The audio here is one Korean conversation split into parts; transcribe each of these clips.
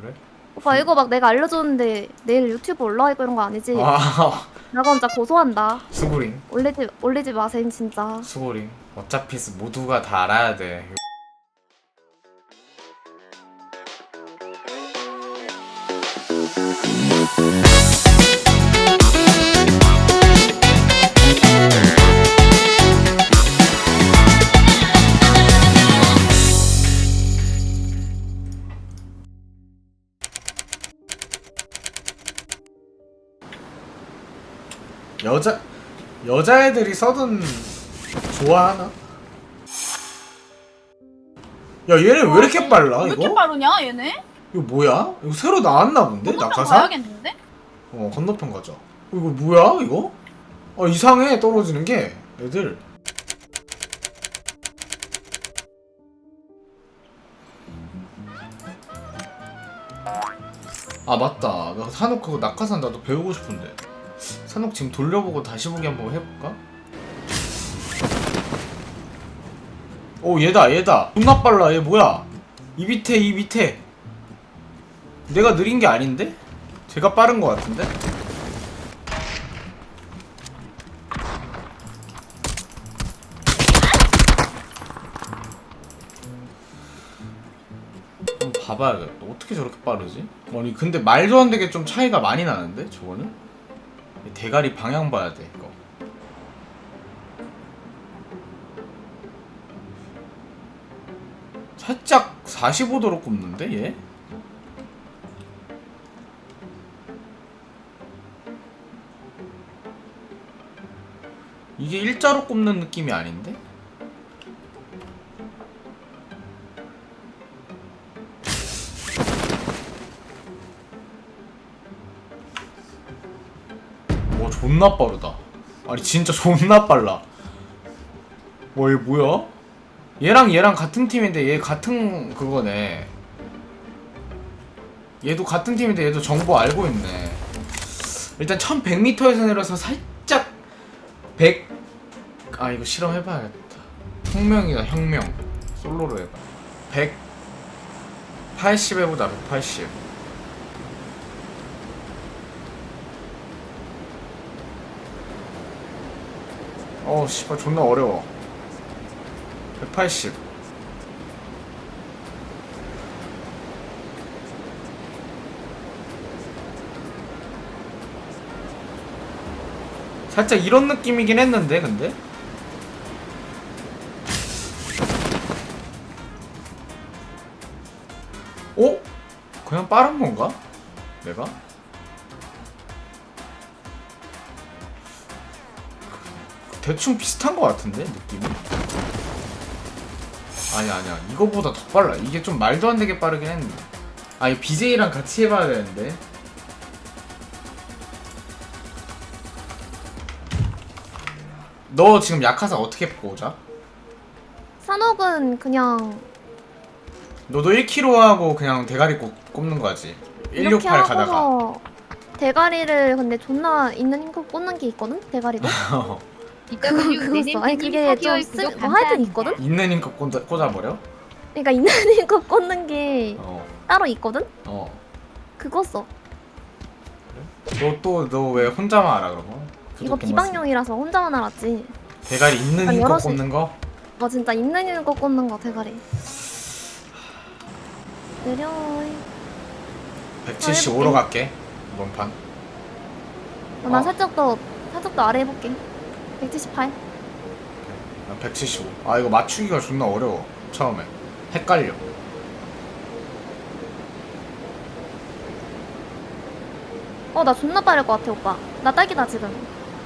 그래? 오빠 이거 막 내가 알려줬는데 내일 유튜브 올라와 있고 이런 거 아니지? 아나 그럼 진짜 고소한다. 수고링 올리지 올리지 마셈 진짜. 수고링 어차피 모두가 다 알아야 돼 여자 여자애들이 써든 좋아하나? 야 얘네 왜 이렇게 빨라 왜 이렇게 이거? 빠르냐 얘네? 이거 뭐야? 이거 새로 나왔나 본데? 건너편 낙하산? 가야겠는데? 어 건너편 가자 어, 이거 뭐야 이거? 어 이상해 떨어지는 게 애들 아 맞다 나 산옥 그거 낙하산 나도 배우고 싶은데 산옥 지금 돌려보고 다시 보기 한번 해볼까? 오 얘다 얘다 존나 빨라 얘 뭐야 이 밑에 이 밑에 내가 느린 게 아닌데? 제가 빠른 거 같은데? 한번 봐봐야겠다 어떻게 저렇게 빠르지? 아니 근데 말도 안 되게 좀 차이가 많이 나는데 저거는? 이 대가리 방향 봐야 돼 이거 살짝 45도로 굽는데 얘? 이게 일자로 꼽는 느낌이 아닌데? 와 존나 빠르다. 아니 진짜 존나 빨라. 와얘 뭐야? 얘랑 얘랑 같은 팀인데 얘 같은 그거네. 얘도 같은 팀인데 얘도 정보 알고 있네. 일단 1100m에서 내려서 살짝 100... 아 이거 실험해봐야겠다. 혁명이다 혁명. 솔로로 해봐. 180 해보자 180 어우 씨발 존나 어려워 180 살짝 이런 느낌이긴 했는데 근데 어? 그냥 빠른 건가? 내가? 대충 비슷한 것 같은데 느낌이 아니 아니야. 이거보다 더 빨라. 이게 좀 말도 안 되게 빠르긴 했는데. 아 이거 BJ랑 같이 해봐야 되는데. 너 지금 약하사 어떻게 뽑자? 산옥은 그냥 너도 1kg 하고 그냥 대가리 꼽, 꼽는 거지. 이렇게 168 가다가. 하고서 대가리를 근데 존나 있는 힘껏 꽂는 게 있거든? 대가리도. 그거 써. 아니 그게 좀 쓰, 뭐 하여튼 있거든. 있는 꽂아, 꽂아버려? 그러니까 있는 힘껏 꽂는 게 어 따로 있거든. 어. 그거 써. 너 또 너 왜 혼자만 알아 그런 거? 이거 비방용이라서 혼자만 알았지. 대가리 있는 아니, 여럿이- 꼽는 거? 뭐 진짜 있는 힘껏 꽂는 거 대가리. 느려. 175로 갈게 이번 판 어, 난 어. 살짝 더 살짝 더 아래 해볼게. 178. 난 175. 아 이거 맞추기가 존나 어려워. 처음에 헷갈려. 어 나 존나 빠를 것 같아 오빠. 나 딱이다 지금.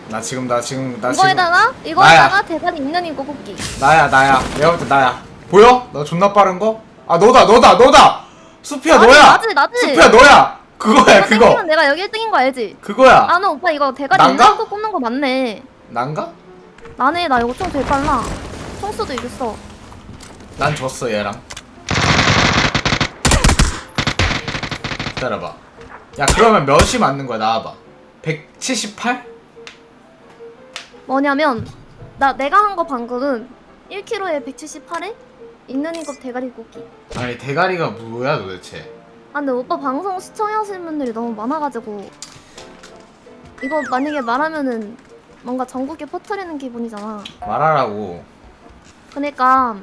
나 지금 나 지금 나 지금 이거에다가 이거에다가 대가리 있는 힘껏 꽂기. 나야 나야. 내가 볼 때 나야. 보여? 나 존나 빠른 거? 아 너다 너다 너다. 수피야 아니, 너야. 나지 나지. 수피야 너야. 그거야 이거 그거. 땡기면 내가 여기 1등인 거 알지? 그거야. 아, 너 오빠 이거 대가리 난가? 있는 거 꼽는 거 맞네. 난가? 나네, 나 이거 총 제일 빨라. 총수도 이겼어. 난 졌어 얘랑. 기다려봐. 야 그러면 몇이 맞는 거야 나와봐. 178? 뭐냐면, 나, 내가 한 거 방금은 1kg에 178에 있는 힘껏 대가리 꽂기. 아니 대가리가 뭐야 도대체? 아 근데 오빠 방송 시청하시는 분들이 너무 많아가지고 이거 만약에 말하면은 뭔가 전국에 퍼뜨리는 기분이잖아. 말하라고. 그러니까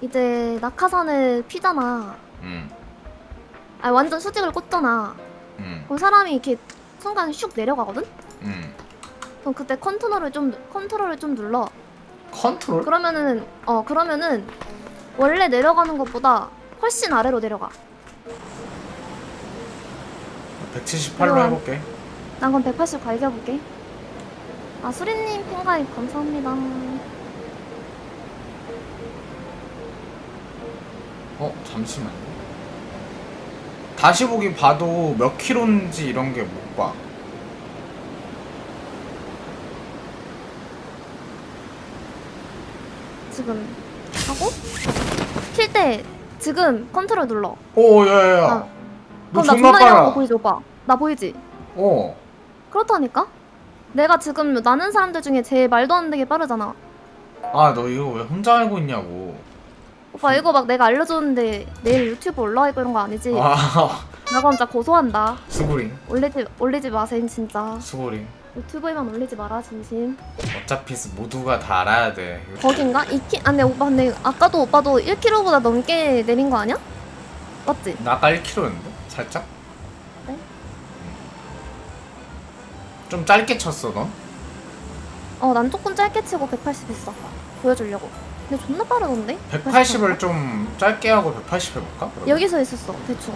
이제 낙하산을 피잖아. 응. 아 완전 수직을 꽂잖아. 응. 그럼 사람이 이렇게 순간 슉 내려가거든? 응. 그럼 그때 컨트롤을 좀 컨트롤을 좀 눌러. 컨트롤? 그러면은 어 그러면은 원래 내려가는 것보다 훨씬 아래로 내려가. 178로 우와. 해볼게. 난 그럼 180 갈겨볼게. 아 수리님 팬가입 감사합니다. 어 잠시만요. 다시 보기 봐도 몇 킬로인지 이런 게 못 봐. 지금 하고 킬 때 지금 컨트롤 눌러. 오 야야야. 아. 너 그럼 나 존나 존나 이런 거 빨라. 보이지 오빠? 나 보이지? 어. 그렇다니까? 내가 지금 나는 사람들 중에 제일 말도 안 되게 빠르잖아. 아 너 이거 왜 혼자 알고 있냐고. 오빠 이거 막 내가 알려줬는데 내일 유튜브 올라와 있고 이런 거 아니지? 아나 그럼 진짜 고소한다. 수고링 올리지 올리지 마세요 진짜. 수고링. 유튜브에만 올리지 마라 진심. 어차피 모두가 다 알아야 돼. 거긴가? 2키 아 근데 오빠 근데 아까도 오빠도 1kg보다 넘게 내린 거 아니야? 맞지? 나 아까 1킬로였는데 살짝. 좀 짧게 쳤어 넌? 어 난 조금 짧게 치고 180 했어. 보여주려고. 근데 존나 빠르던데? 180을 좀 짧게 하고 180 해볼까? 그러면? 여기서 있었어 대충.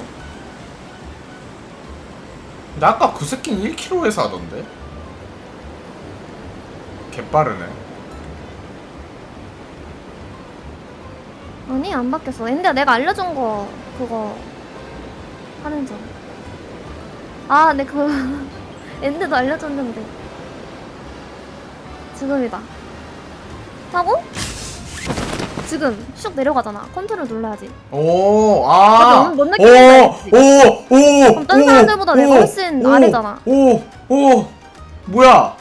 나 아까 그 새끼는 1km에서 하던데? 개빠르네. 아니 안 바뀌었어. 근데 내가 알려준 거 그거 하는 점. 아 근데 그 엔드도 알려줬는데 지금이다. 타고 지금 슉 내려가잖아. 컨트롤 눌러야지. 오, 맞아, 아, 뭔 느낌인지 알지? 오, 오, 오, 그럼 딴 사람들보다 내가 훨씬 아래잖아. 오, 오, 뭐야?